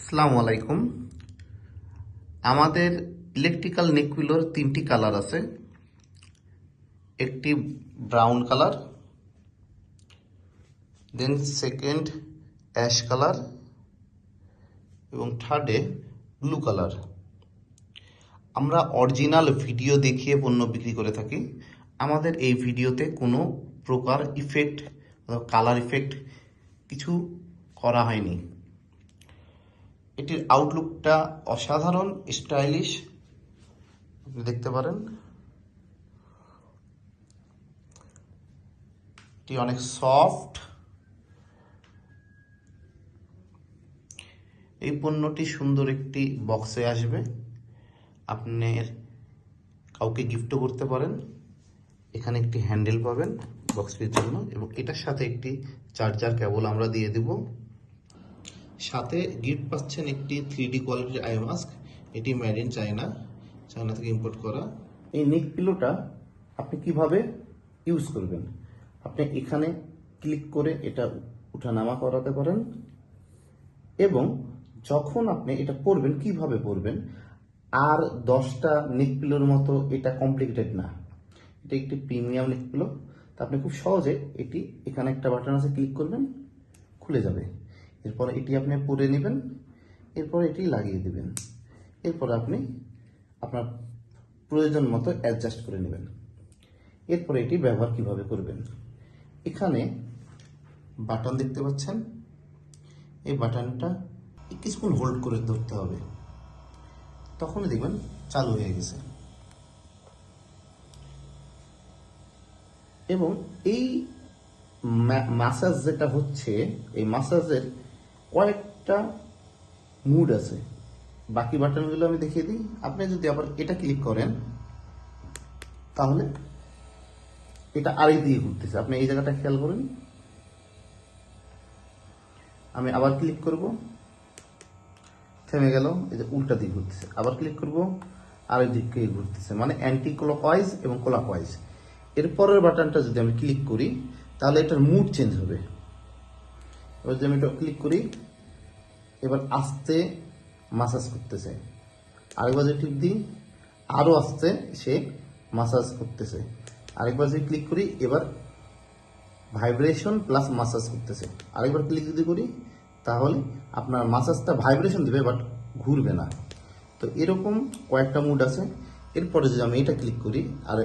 আসসালামু আলাইকুম। আমাদের ইলেকট্রিক্যাল নেকগুলোর তিনটি কালার আছে। একটি brown colour then second ash colour এবং থার্ডে ব্লু কালার আমরা অরিজিনাল ভিডিও দেখিয়ে পণ্য বিক্রি করে থাকি। আমাদের এই ভিডিওতে কোনো প্রকার ইফেক্ট কালার ইফেক্ট কিছু করা হয়নি। এটির আউটলুকটা অসাধারণ স্টাইলিশ আপনি দেখতে পারেন। এটি অনেক সফট এই পণ্যটি সুন্দর একটি বক্সে আসবে। আপনার কাউকে গিফটও করতে পারেন। এখানে একটি হ্যান্ডেল পাবেন বক্সটির জন্য এবং এটার সাথে একটি চার্জার কেবল আমরা দিয়ে দেব। সাথে গিফট পাচ্ছেন একটি থ্রি ডি কোয়ালিটির আই মাস্ক এটি মেড ইন চায়না চায়না থেকে ইম্পোর্ট করা। এই নেক পিলোটা আপনি কীভাবে ইউজ করবেন? আপনি এখানে ক্লিক করে এটা উঠানামা করাতে পারেন এবং যখন আপনি এটা পরবেন, কীভাবে পরবেন? আর দশটা নেক পিলোর মতো এটা কমপ্লিকেটেড না। এটা একটি প্রিমিয়াম নেক পিলো তা আপনি খুব সহজে এটি এখানে একটা বাটন আছে ক্লিক করবেন, খুলে যাবে। এরপরে এটি আপনি পরে নেবেন, এরপর এটি লাগিয়ে দেবেন। এরপর আপনি আপনার প্রয়োজন মতো অ্যাডজাস্ট করে নেবেন। এরপরে এটি ব্যবহার কীভাবে করবেন? এখানে বাটন দেখতে পাচ্ছেন। এই বাটনটা কিছুক্ষণ হোল্ড করে ধরতে হবে। তখনই দেখবেন চালু হয়ে গেছে। এবং এই মাসাজ যেটা হচ্ছে, এই মাসাজের কয়েকটা মুড আছে। বাকি বাটনগুলো আমি দেখিয়ে দিই। আপনি যদি আবার এটা ক্লিক করেন, তাহলে এটা আড়াই দিয়ে ঘুরতেছে। আপনি এই জায়গাটা খেয়াল করুন। আমি আবার ক্লিক করব। থেমে গেল। এই যে উল্টা দিকে ঘুরতেছে। আবার ক্লিক করব। আরেক দিকে ঘুরতেছে। মানে অ্যান্টি ক্লকওয়াইজ এবং ক্লকওয়াইজ এরপরের বাটনটা যদি আমি ক্লিক করি, তাহলে এটার মুড চেঞ্জ হবে। এবার যদি আমি এটা ক্লিক করি, এবার আস্তে মাসাজ করতেছে। আরেকবার যদি টিপ দিই আরও আস্তে সে মাসাজ করতেছে। আরেকবার যদি ক্লিক করি, এবার ভাইব্রেশন প্লাস মাসাজ করতেছে। আরেকবার ক্লিক যদি করি, তাহলে আপনার মাসাজটা ভাইব্রেশন দেবে বাট ঘুরবে না। তো এরকম কয়েকটা মুড আছে। এরপরে যদি আমি এটা ক্লিক করি, আর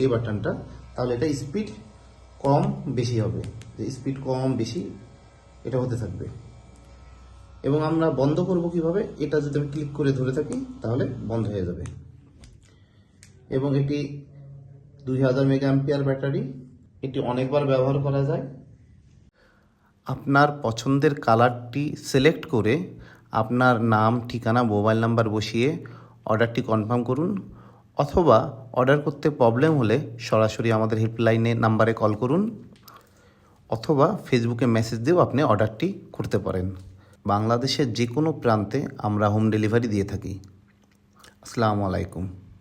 এই বাটনটা তাহলে এটা স্পিড কম বেশি হবে। যে স্পিড কম বেশি এটা হতে থাকবে। এবং আমরা বন্ধ করব কীভাবে? এটা যদি আমি ক্লিক করে ধরে থাকি, তাহলে বন্ধ হয়ে যাবে। এবং এটি দুই হাজার মেগা অ্যাম্পিয়ার ব্যাটারি, এটি অনেকবার ব্যবহার করা যায়। আপনার পছন্দের কালারটি সিলেক্ট করে আপনার নাম, ঠিকানা মোবাইল নাম্বার বসিয়ে অর্ডারটি কনফার্ম করুন, অথবা অর্ডার করতে প্রবলেম হলে সরাসরি আমাদের হেল্পলাইনে নাম্বারে কল করুন। অথবা ফেসবুকে মেসেজ দিয়েও আপনি অর্ডারটি করতে পারেন। বাংলাদেশের যে কোনো প্রান্তে আমরা হোম ডেলিভারি দিয়ে থাকি। আসসালামু আলাইকুম।